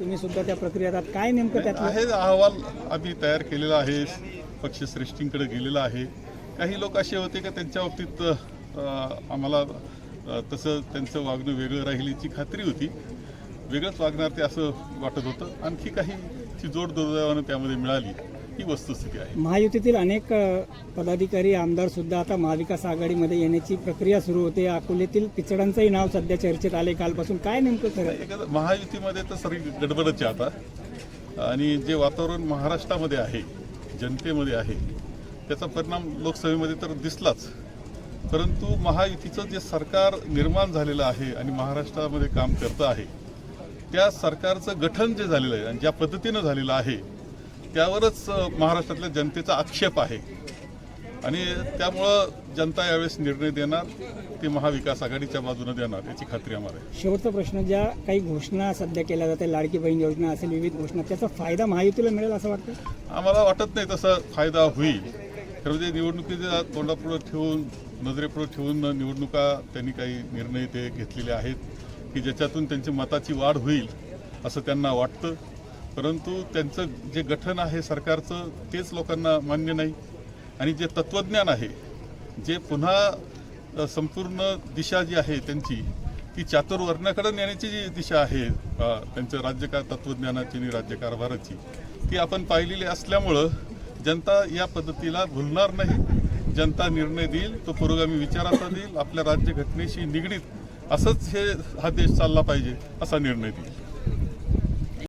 तुम्ही सुद्धा त्या प्रक्रियेत आहात. काय नेमकं त्यात हे अहवाल आम्ही तयार केलेला आहे. पक्षश्रेष्ठींकडे गेलेला आहे. काही लोक असे होते का त्यांच्या बाबतीत आम्हाला तसं त्यांचं वागणं वेगळं राहील याची खात्री होती. वेगळंच वागणार ते असं वाटत होतं. आणखी काही ची जोड दुर्दैवानं त्यामध्ये मिळाली. ही वस्तुस्थिती आहे. महायुतीतील अनेक पदाधिकारी आमदार सुद्धा आता महाविकास आघाडीमध्ये येण्याची प्रक्रिया सुरू होते. अकोल्यातील पिचडांचंही नाव सध्या चर्चेत आले कालपासून. काय नेमकं खरं? महायुतीमध्ये तर सगळी गडबडच आहे आता. आणि जे वातावरण महाराष्ट्रामध्ये आहे जनतेमध्ये आहे त्याचा परिणाम लोकसभेमध्ये तर दिसलाच. परंतु महायुतीचं जे सरकार निर्माण झालेलं आहे आणि महाराष्ट्रामध्ये काम करतं आहे त्या सरकारचं गठन जे झालेलं आहे आणि ज्या पद्धतीनं झालेलं आहे त्यावरच महाराष्ट्रातल्या जनतेचा आक्षेप आहे. आणि त्यामुळं जनता यावेळेस निर्णय देणार ते महाविकास आघाडीच्या बाजूने देणार याची खात्री आम्हाला आहे. शेवटचा प्रश्न ज्या काही घोषणा सध्या केल्या जातात लाडकी बहीण योजना असेल विविध घोषणा त्याचा फायदा महायुतीला मिळेल असं वाटतं? आम्हाला वाटत नाही तसा फायदा होईल. खरं म्हणजे निवडणुकीच्या तोंडापुढं ठेवून नजरेपुढं ठेवून निवडणुका त्यांनी काही निर्णय ते घेतलेले आहेत की ज्याच्यातून त्यांची मताची वाढ होईल असं त्यांना वाटतं. परंतु त्यांचं जे गठन आहे सरकारचं तेच लोकांना मान्य नाही. आणि जे तत्त्वज्ञान आहे जे पुन्हा संपूर्ण दिशा जी आहे त्यांची ती चातुर्वर्ण्याकडे नेण्याची जी दिशा आहे त्यांचं राज्यकार तत्त्वज्ञानाची आणि राज्यकारभाराची ती आपण पाहिलेली असल्यामुळं जनता या पद्धतीला भुलणार नाही. जनता निर्णय देईल तो पुरोगामी विचाराचा देईल आपल्या राज्यघटनेशी निगडीत असंच हे हा देश चालला पाहिजे असा निर्णय देईल.